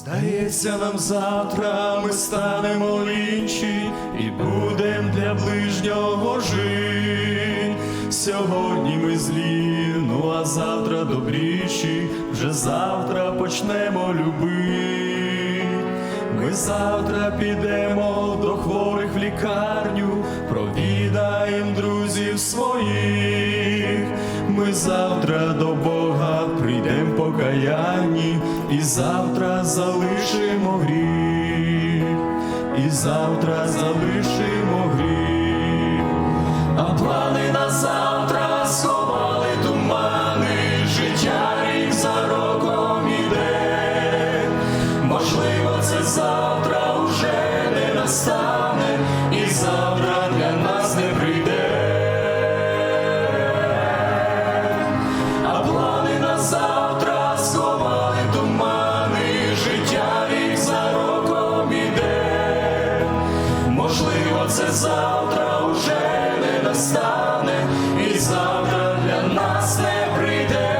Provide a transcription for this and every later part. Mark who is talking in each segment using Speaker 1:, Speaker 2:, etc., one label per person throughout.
Speaker 1: сниться нам завтра, ми станемо інші і будем для ближнього жить. Сьогодні ми злі, ну а завтра добріші, вже завтра почнемо любити. Ми завтра підемо до хворих в лікарню, провідаєм друзів своїх. Ми завтра до Бога покаянні, і завтра залишимо гріх, і завтра залишимо гріх, завтра уже не настане, і завтра для нас не прийде.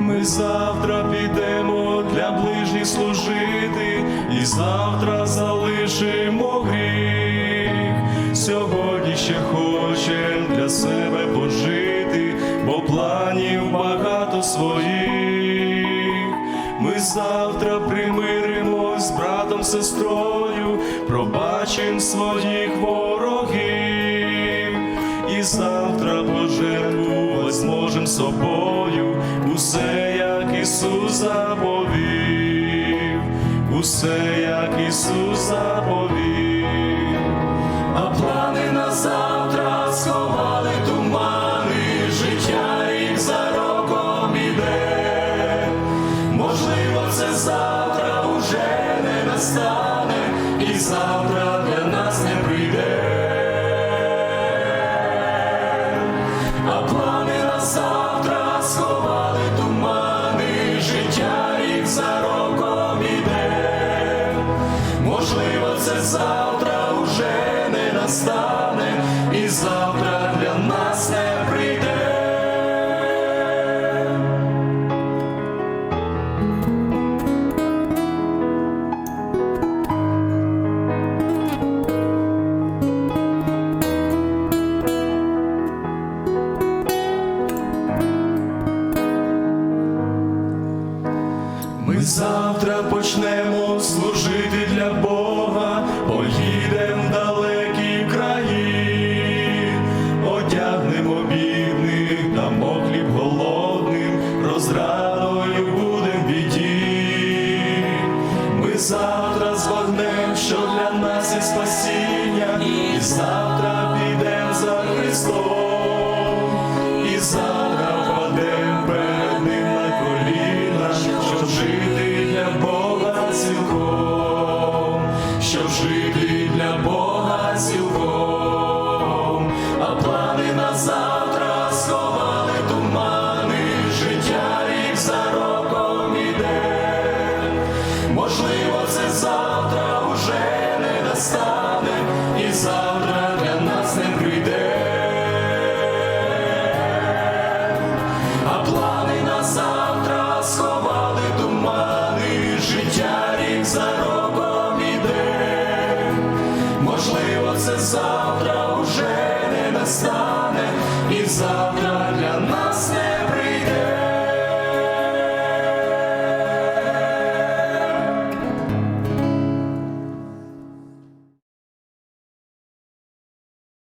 Speaker 1: Ми завтра підемо для ближніх служити, і завтра залишимо гріх. Сьогодні ще хочем для себе пожити, бо планів багато своїх. Ми завтра з сестрою, пробачим своїх ворогів. І завтра пожертвувати зможем собою. Усе, як Ісус заповів, усе, як Ісус заповів, а плани на завтра сховали настане, і завтра для нас не прийде. Ми завтра почнемо служити для Бога, Завтра збагнем, що для нас є спасіння, і завтра підем за Христом, і завтра впадем перед ним на коліна, щоб жити для Бога цілком, щоб жити для Бога цілком, Можливо, завтра уже не настане, і завтра